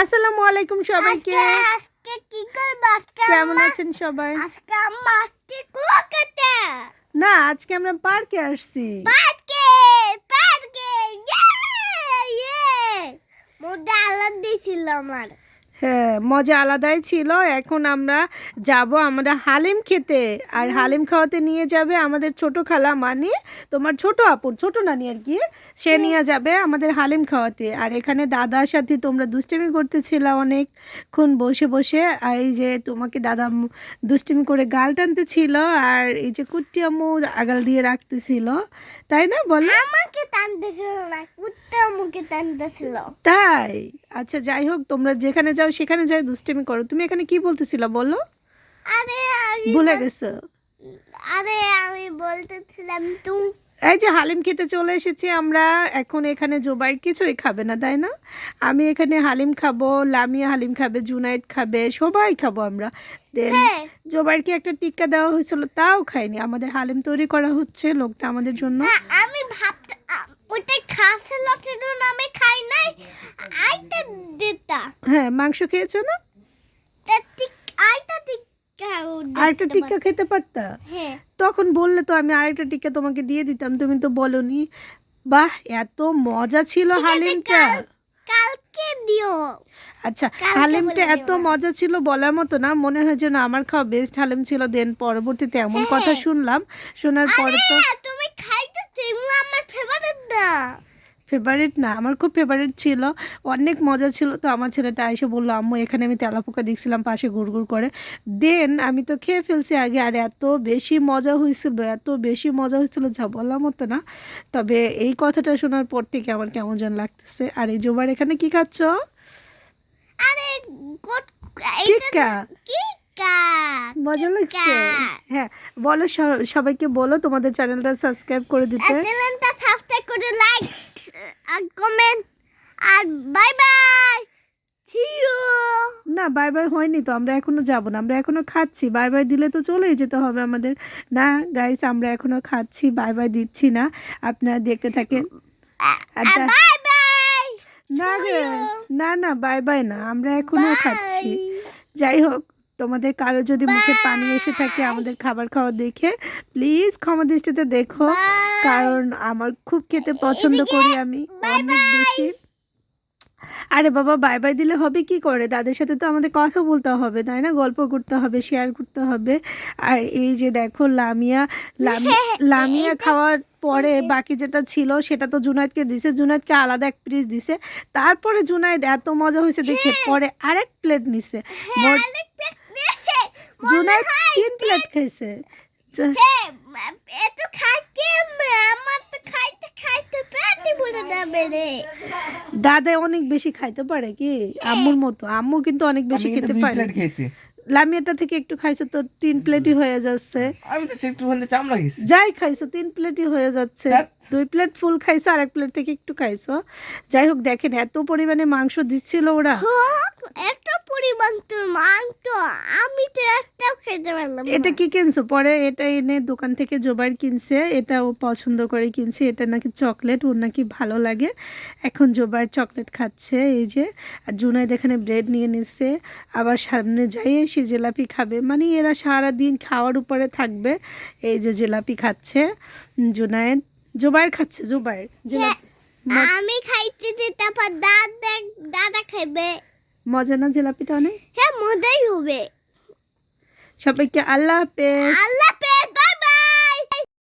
আসসালামু আলাইকুম সবাইকে। আজকে আজকে কি করব? আজকে কেমন আছেন সবাই? আজকে আমরা কুয়াকাটা। না আজকে আমরা পার্কে আসছি। পার্কে পার্কে ইয়ে ইয়ে। মোটা আলাদা দিয়েছিল আমার। হ্যাঁ মজা আলাদাই ছিল। এখন আমরা যাব আমরা হালিম খেতে। আর হালিম খাওয়াতে নিয়ে যাবে আমাদের ছোট খালা মানে তোমার ছোট আপুর ছোট নানি আর কি। সে নিয়ে যাবে আমাদের হালিম খাওয়াতে। আর এখানে দাদার সাথে তোমরা দুষ্টিমি করতেছিলা অনেকক্ষণ বসে বসে আর এই যে তোমাকে দাদা দুষ্টিমি করে গাল টানতেছিল আর এই যে কুট্টি আম্মু আগাল দিয়ে রাখতেছিল। তাই না বলো? আমাকে টানতেছিল না কুত্তা মুখে টানতেছিল। তাই? আচ্ছা যাই হোক তোমরা যেখানে যাও সেখানে যাই দুষ্টামি করো। তুমি এখানে কি বলতেছিলা বলো? আরে আমি ভুলে গেছো। আরে আমি বলতেছিলাম তুমি এই যে হালিম খেতে চলে এসেছি আমরা। এখন এখানে জোবাই কিছুই খাবে না তাই না? আমি এখানে হালিম খাব লামিয়া হালিম খাবে জুনাইদ খাবে সবাই খাব আমরা। দেন হ্যাঁ। জোবাইকে একটা টিক্কা দেওয়া হয়েছিল তাও খাইনি। আমাদের হালিম তৈরি করা হচ্ছে লোকটা আমাদের জন্য। লটের আমি খাই নাই। আইটা দিতা। হ্যাঁ মাংস খেয়েছো না? আইটা ঠিক টিক্কা খেতে পারতা? হ্যাঁ। তখন বললে তো আমি আরেকটা টিকা তোমাকে দিয়ে দিতাম তুমি তো বলনি। বাহ এত মজা ছিল হালিমটা। কালকে দিও। আচ্ছা হালিমটা এত মজা ছিল বলার মতো না মনে হয় যেন আমার খাওয়া বেস্ট হালিম ছিল। দেন পরবর্তীতে এমন হ্যাঁ। কথা শুনলাম শোনার পরে তো আরে তুমি খাইতে এগুলো আমার ফেভারিট না ফেভারিট না আমার খুব ফেভারিট ছিল। অনেক মজা ছিল। তো আমার ছেলেটা এসে বলল আম্মু এখানে আমি তেলাপোকা দেখছিলাম পাশে গুড় করে। দেন আমি তো খেয়ে ফেলছি আগে আর এত বেশি মজা হয়েছিল এত বেশি মজা হয়েছিল যা বললাম মতো না। তবে এই কথাটা শোনার পর থেকে আমার কেমন যেন লাগতেছে। আর এই জোবার এখানে কি খাচ্ছ? আরে মজা লাগছে? হ্যাঁ বলো সবাইকে বলো তোমাদের চ্যানেলটা সাবস্ক্রাইব করে দিতে। চ্যানেলটা সাবস্ক্রাইব করে লাইক বাই বাই না বাই বাই হয়নি তো আমরা এখনও যাব না আমরা এখনও খাচ্ছি বাই বাই দিলে তো চলেই যেতে হবে আমাদের। না গাইস আমরা এখনও খাচ্ছি বাই বাই দিচ্ছি না আপনারা দেখতে থাকেন। বাই বাই না না না বাই বাই না আমরা এখনও খাচ্ছি। যাই হোক তোমাদের কারও যদি মুখে পানি এসে থাকে আমাদের খাবার খাওয়া দেখে প্লিজ ক্ষমা দৃষ্টিতে দেখো কারণ আমার খুব খেতে পছন্দ করি আমি অনেক বেশি। আরে বাবা বাই বাই দিলে হবে কি করে? তাদের সাথে তো আমাদের কথা বলতে হবে তাই না? গল্প করতে হবে শেয়ার করতে হবে। আর এই যে দেখো লামিয়া লামি- লামিয়া খাওয়ার পরে বাকি যেটা ছিল সেটা তো জুনাইদকে দিছে। জুনাইদকে আলাদা এক পিস দিছে। তারপরে জুনাইদ এত মজা হয়েছে দেখে পরে আরেক প্লেট নিছে। মোট জুনাইদ তিন প্লেট খাইছে। জ- একটু খাইতে আমার দাদা অনেক বেশি খাইতে পারে কি? আম্মুর মতো। আম্মু কিন্তু অনেক বেশি খেতে পারে। লামিয়াটা থেকে একটু খাইছো তো তিন প্লেটই হয়ে যাচ্ছে। আমি তো একটু চামড়া খেয়েছি। যাই খাইছো তিন প্লেটই হয়ে যাচ্ছে। দুই প্লেট ফুল খাইছো আর এক প্লেট থেকে একটু খাইছো। যাই হোক দেখেন এত পরিমাণে মাংস দিচ্ছিল ওরা। আমি তো একটাও খেতে পারলাম এটা কি কিনছো? পরে এটা এনে দোকান থেকে জোবাইর কিনছে এটা ও পছন্দ করে কিনছে এটা নাকি চকলেট ওর নাকি ভালো লাগে। এখন জোবাইর চকলেট খাচ্ছে এই যে। আর জুনাইদ এখানে ব্রেড নিয়ে নিচ্ছে আবার সামনে যাই সে জিলাপি খাবে। মানে এরা সারা দিন খাওয়ার উপরে থাকবে এই যে জেলাপি খাচ্ছে উম, জুনাইদ। জোবাইর খাচ্ছে জোবাইর। জিলাপি। ম- আমি খাইতে তারপর দাদা দাদা খাইবে। মজা না জিলাপিটা অনেক? হ্যাঁ মজাই হবে। সবাইকে আল্লাহ হাফেজ। আল্লাহ